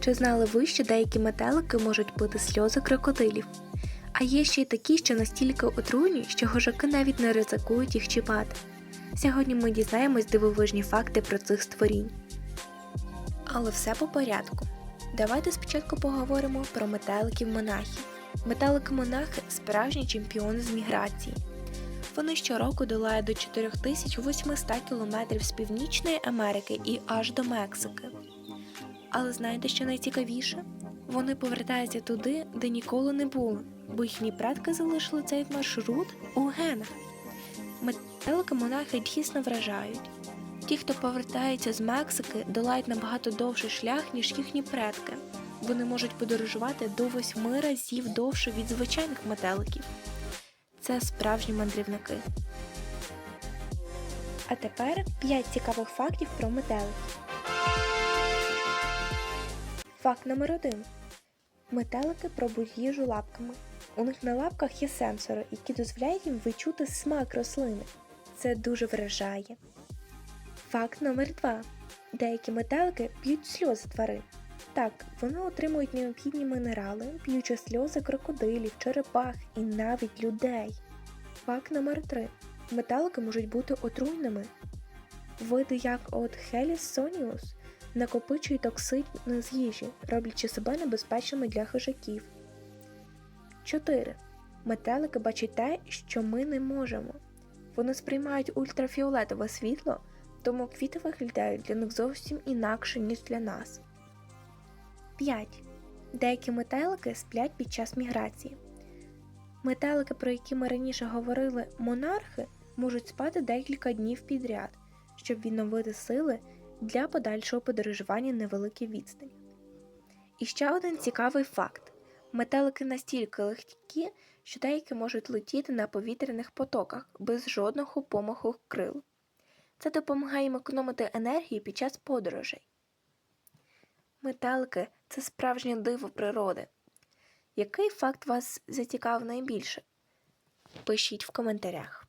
Чи знали ви, що деякі метелики можуть пити сльози крокодилів? А є ще й такі, що настільки отруйні, що гожаки навіть не ризикують їх чіпати. Сьогодні ми дізнаємось дивовижні факти про цих створінь. Але все по порядку. Давайте спочатку поговоримо про метеликів монахів. Метелики монахи справжні чемпіони з міграції. Вони щороку долають до 4800 кілометрів з Північної Америки і аж до Мексики. Але знаєте, що найцікавіше? Вони повертаються туди, де ніколи не були, бо їхні предки залишили цей маршрут у генах. Метелики монахи дійсно вражають. Ті, хто повертається з Мексики, долають набагато довший шлях, ніж їхні предки. Вони можуть подорожувати до восьми разів довше від звичайних метеликів. Це справжні мандрівники. А тепер 5 цікавих фактів про метеликів. Факт номер 1. Метелики пробують їжу лапками. У них на лапках є сенсори, які дозволяють їм відчути смак рослини. Це дуже вражає. Факт номер 2. Деякі метелики п'ють сльози тварин. Так, вони отримують необхідні мінерали, п'ючи сльози крокодилів, черепах і навіть людей. Факт номер 3. Метелики можуть бути отруйними. Види, як от Хеліс соніус, накопичують токсини з їжі, роблячи себе небезпечними для хижаків. 4. Метелики бачать те, що ми не можемо. Вони сприймають ультрафіолетове світло, тому квіти виглядають для них зовсім інакше, ніж для нас. 5. Деякі метелики сплять під час міграції. Метелики, про які ми раніше говорили, монархи, можуть спати декілька днів підряд, щоб відновити сили для подальшого подорожування невеликі відстані. І ще один цікавий факт: метелики настільки легкі, що деякі можуть летіти на повітряних потоках без жодного помаху крил. Це допомагає їм економити енергію під час подорожей. Метелики це справжнє диво природи. Який факт вас зацікавив найбільше? Пишіть в коментарях.